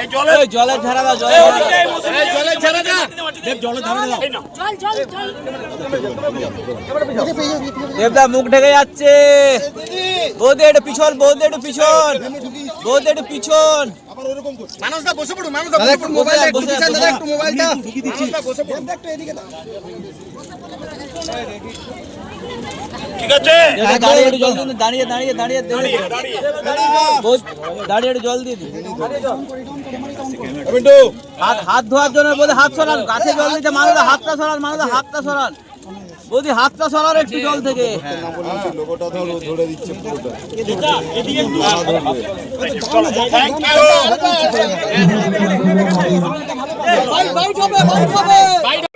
তো জলের ধারা দাও জলের দেবদা, মুখ ঢেকে যাচ্ছে। বৌদি, একটু পিছন, বৌদি, একটু পিছন। বৌদি, একটু পিছন। দাদা একটু মোবাইলটা একটু পিছন দাদা একটু মোবাইলটা দাঁড়িয়ে একটু জল দিন দাঁড়িয়ে দাঁড়িয়ে দাঁড়িয়ে দাঁড়িয়ে। দাঁড়িয়ে একটু জল দিয়ে দিন। হাত হাত ধোয়ার জন্য বৌদি হাত সরান গাছে জল দিতে মানুষ হাতটা সরান মানুষ হাতটা সরান। বৌদি হাতটা সরান একটু জল থেকে।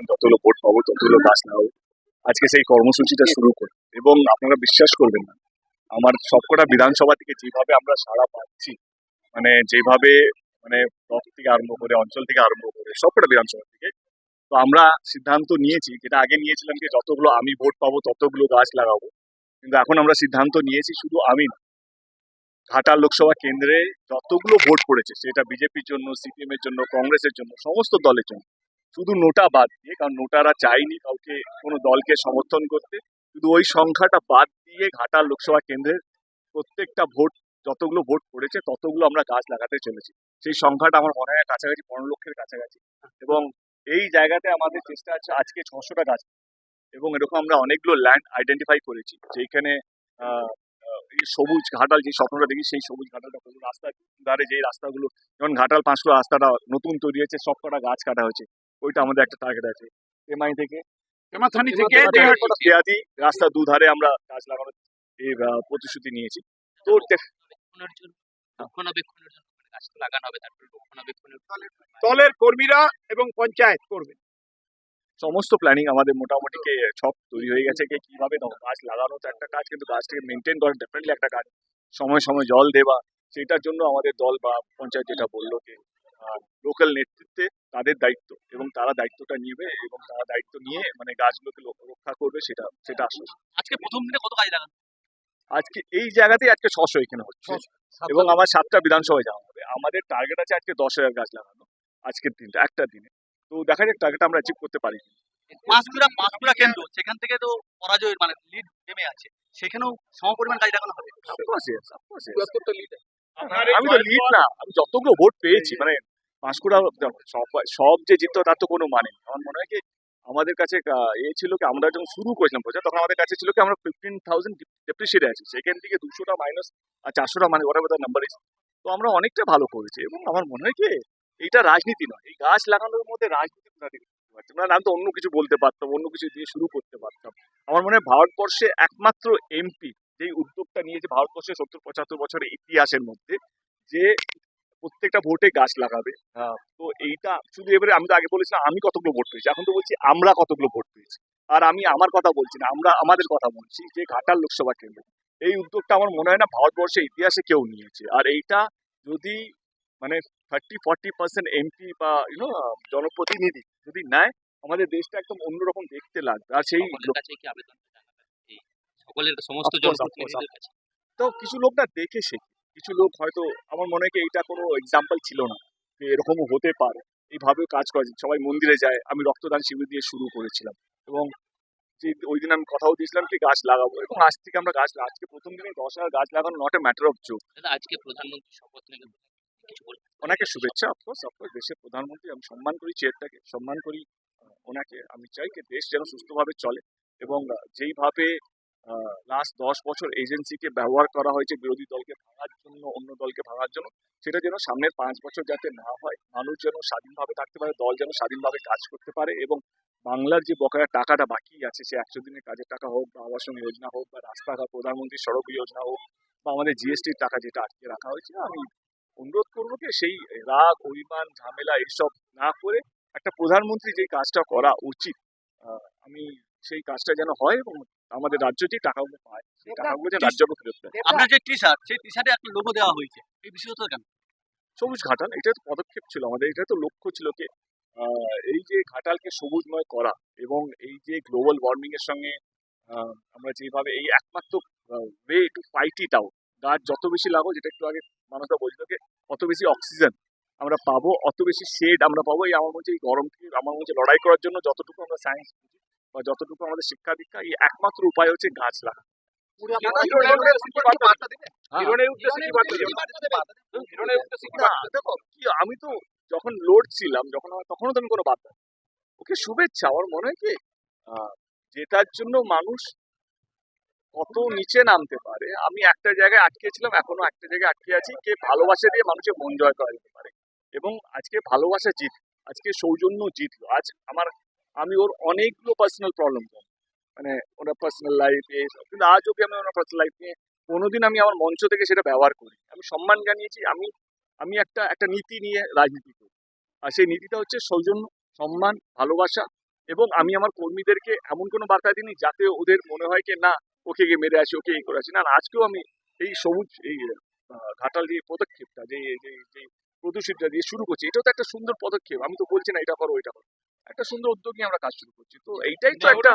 যতগুলো ভোট পাবো ততগুলো গাছ লাগাবো আজকে সেই কর্মসূচিটা শুরু করি এবং আপনারা বিশ্বাস করবেন না আমার সবকটা বিধানসভা থেকে যেভাবে আমরা সাড়া পাচ্ছি মানে যেভাবে মানে ব্লক থেকে আরম্ভ করে অঞ্চল থেকে আরম্ভ করে সবকটা বিধানসভা থেকে তো আমরা সিদ্ধান্ত নিয়েছি, যেটা আগে নিয়েছিলাম যে যতগুলো আমি ভোট পাবো, ততগুলো গাছ লাগাবো। কিন্তু এখন আমরা সিদ্ধান্ত নিয়েছি শুধু আমি না। লোকসভা কেন্দ্রে যতগুলো ভোট পড়েছে, সেটা বিজেপির জন্য সিপিএম এর জন্য, কংগ্রেসের জন্য, সমস্ত দলের জন্য। শুধু নোটা বাদ দিয়ে, কারণ নোটারা চাইনি কাউকে, কোনো দলকে সমর্থন করতে। শুধু ওই সংখ্যাটা বাদ দিয়ে ঘাটাল লোকসভা কেন্দ্রের প্রত্যেকটা ভোট, যতগুলো ভোট পড়েছে, ততগুলো আমরা গাছ লাগাতে চলেছি। সেই সংখ্যাটা আমার মনে হয় কাছাকাছি পনেরো লক্ষের কাছাকাছি। এবং এই জায়গাতে আমাদের চেষ্টা আছে আজকে ছশোটা গাছ এবং এরকম আমরা অনেকগুলো ল্যান্ড আইডেন্টিফাই করেছি। যেখানে সবুজ ঘাটাল যে স্বপ্নটা দেখি সেই সবুজ ঘাটালটা পুরো রাস্তার ধারে যে রাস্তাগুলো যেমন ঘাটাল পাঁচশো রাস্তাটা নতুন তৈরি হয়েছে সব কটা গাছ কাটা হয়েছে। ওইটা আমাদের একটা টার্গেট আছে। এমআই থেকে হেমাথানি থেকে রাস্তার দুধারে আমরা গাছ লাগানোর এই প্রতিশ্রুতি নিয়েছি। তো রক্ষণাবেক্ষণের জন্য। লাগানো হবে তারপরে রক্ষণাবেক্ষণের দলের কর্মীরা এবং পঞ্চায়েত করবে। সমস্ত প্ল্যানিং আমাদের মোটামুটি কে ছক তৈরি হয়ে গেছে কে কীভাবে গাছ লাগানো তো একটা কাজ কিন্তু গাছটাকে মেনটেন করা ডেফিনেটলি একটা কাজ। সময় সময় জল দেওয়া সেটার জন্য আমাদের দল বা পঞ্চায়েত যেটা বলল যে লোকাল নেতৃত্বে তাদের দায়িত্ব এবং তারা দায়িত্বটা নিবে এবং তারা দায়িত্ব নিয়ে মানে গাছগুলোকে রক্ষা করবে সেটা সেটা আসলে। আজকে প্রথম দিনে কত গাছ লাগানো? আজকে এই জায়গাতেই আজকে ছশো এখানে হচ্ছে। এবং আমার সাতটা বিধানসভায় যাওয়া হবে। আমাদের টার্গেট আছে আজকে দশ হাজার গাছ লাগানো। আজকের দিনটা একটা দিনে। তো দেখা যাক টার্গেট আমরা অ্যাচিভ করতে পারি পাঁশকুড়া পাঁশকুড়া কেন্দ্র সেখান থেকে তো পরাজয়ের মানে লিড নেমে আছে। সেখানেও সমপরিমাণ গাছ লাগানো হবে. আমি তো লিড না আমি যতগুলো ভোট পেয়েছি মানে পাঁশকুড়া সব সব যে জিততো তার তো কোনো মানে আমার মনে হয় কি আমাদের কাছে এ ছিল কি, আমরা যখন শুরু করেছিলাম প্রচার তখন আমাদের কাছে ছিল কি, আমরা ফিফটিন থাউজেন্ড ডেপ্রিসিয়েটে আছি। সেখান থেকে দুশোটা মাইনাস আর চারশোটা মানে ওরা বোধহয় নাম্বার তো আমরা অনেকটা ভালো করেছি। এবং আমার মনে হয় কি, এইটা রাজনীতি নয়। এই গাছ লাগানোর মধ্যে রাজনীতি কোথা থেকে করতে পারছি না আমি তো অন্য কিছু বলতে পারতাম, অন্য কিছু দিয়ে শুরু করতে পারতাম। আমার মনে হয় ভারতবর্ষে একমাত্র এমপি যেই উদ্যোগটা নিয়েছে ভারতবর্ষের সত্তর পঁচাত্তর বছরের ইতিহাসের মধ্যে, যে প্রত্যেকটা ভোটে গাছ লাগাবে। তো এইটা শুধু এবারে আমি তো আগে বলেছিলাম আমি কতগুলো ভোট পেয়েছি। এখন তো বলছি আমরা কতগুলো ভোট পেয়েছি। আর আমি আমার কথা বলছি না আমরা আমাদের কথা বলছি যে ঘাটাল লোকসভা কেন্দ্র। এই উদ্যোগটা আমার মনে হয় না ভারতবর্ষের ইতিহাসে কেউ নিয়েছে। আর এইটা যদি মানে থার্টি ফর্টি পার্সেন্ট এমপি বা ইউনো জনপ্রতিনিধি যদি নেয় আমাদের দেশটা একদম অন্যরকম দেখতে লাগবে। আর সেই সকলের সমস্ত তো কিছু লোক না দেখে শেখে। কিছু লোক হয়তো আমার মনে হয় কি এইটা কোনো এক্সাম্পল ছিল না যে এরকমও হতে পারে। এইভাবেও কাজ করা। সবাই মন্দিরে যায়। আমি রক্তদান শিবির দিয়ে শুরু করেছিলাম। এবং যে ওই দিন আমি কথাও দিয়েছিলাম কি গাছ লাগাবো। এবং আজ থেকে আমরা গাছ আজকে প্রথম দিনে দশ হাজার গাছ লাগানো not a matter of joke আজকে প্রধানমন্ত্রী শপথ নিলেন ওনাকে শুভেচ্ছা অফকোর্স অফকোর্স দেশের প্রধানমন্ত্রী। আমি সম্মান করি চেয়ারটাকে সম্মান করি ওনাকে। আমি চাই যে দেশ যেন সুস্থভাবে চলে। এবং যেইভাবে লাস্ট দশ বছর এজেন্সিকে ব্যবহার করা হয়েছে বিরোধী দলকে ভাঙার জন্য, অন্য দলকে ভাঙার জন্য, সেটা যেন সামনের পাঁচ বছর যাতে না হয়, মানুষ যেন স্বাধীনভাবে থাকতে পারে, দল যেন স্বাধীনভাবে কাজ করতে পারে এবং বাংলার যে বকেয়া টাকাটা বাকি আছে, সে একশো দিনের কাজের টাকা হোক বা আবাসন যোজনা হোক বা রাস্তাঘাট, প্রধানমন্ত্রী সড়ক যোজনা হোক বা আমাদের জিএসটির টাকা যেটা আটকে রাখা হয়েছে, আমি অনুরোধ করব যে সেই রাগ, অভিমান, ঝামেলা এইসব না করে একটা প্রধানমন্ত্রী যে কাজটা করা উচিত আমি সেই কাজটা যেন হয় এবং আমাদের রাজ্য যে টাকাগুলো পায় সেই টাকাগুলো যেন রাজ্যকে ফেরত দেয় আপনার যে টি শার্ট সেই টি শার্টে একটা লোগো দেওয়া হয়েছে এই বিশেষত কেন সবুজ ঘাটাল এটা তো পদক্ষেপ ছিল আমাদের এটা তো লক্ষ্য ছিল কি এই যে ঘাটালকে সবুজময় করা এবং এই যে গ্লোবাল ওয়ার্মিং এর সঙ্গে আমরা যেভাবে এই একমাত্র way to fight it out গাছ যত বেশি লাগো যেটা একটু আগে মানুষরা বলছিল যে অত বেশি অক্সিজেন আমরা পাবো অত বেশি শেড আমরা পাবো এই আমার মধ্যে এই গরমকে আমার মধ্যে লড়াই করার জন্য যতটুকু আমরা সায়েন্স বুঝি বা যতটুকু আমাদের শিক্ষা দীক্ষা এই একমাত্র উপায় হচ্ছে গাছ লাগা। আমি তো যখন লোড ছিলাম যখন তখনও তো আমি কোনো বার্তা ওকে শুভেচ্ছা আমার মনে হয় কি যেটার জন্য মানুষ কত নিচে নামতে পারে আমি একটা জায়গায় আটকে ছিলাম এখনও একটা জায়গায় আটকে আছি কে ভালোবাসা দিয়ে মানুষের মন জয় করা যেতে পারে। এবং আজকে ভালোবাসা জিত আজকে সৌজন্য জিতলো। আজ আমার আমি ওর অনেকগুলো পার্সোনাল প্রবলেম মানে ওনার পার্সোনাল লাইফে কিন্তু আজ অব্দি আমি ওনার পার্সোনাল লাইফ নিয়ে কোনোদিন আমি আমার মঞ্চ থেকে সেটা ব্যবহার করি আমি সম্মান জানিয়েছি, আমি আমি একটা একটা নীতি নিয়ে রাজনীতি করি। আর সেই নীতিটা হচ্ছে সৌজন্য, সম্মান, ভালোবাসা এবং আমি আমার কর্মীদেরকে এমন কোনো বার্তা দিইনি যাতে ওদের মনে হয় কি, না, ওকে গিয়ে মেরে আসি, ওকে এই করে আসি। না আজকেও আমি এই সবুজ, এই ঘাটাল দিয়ে পদক্ষেপটা, যে যে যে প্রদূষিতটা দিয়ে শুরু করছি, এটাও তো একটা সুন্দর পদক্ষেপ। আমি তো বলছি না এটা করো এটা করো। একটা সুন্দর উদ্যোগ নিয়ে আমরা কাজ শুরু করছি। তো এইটাই তো একটা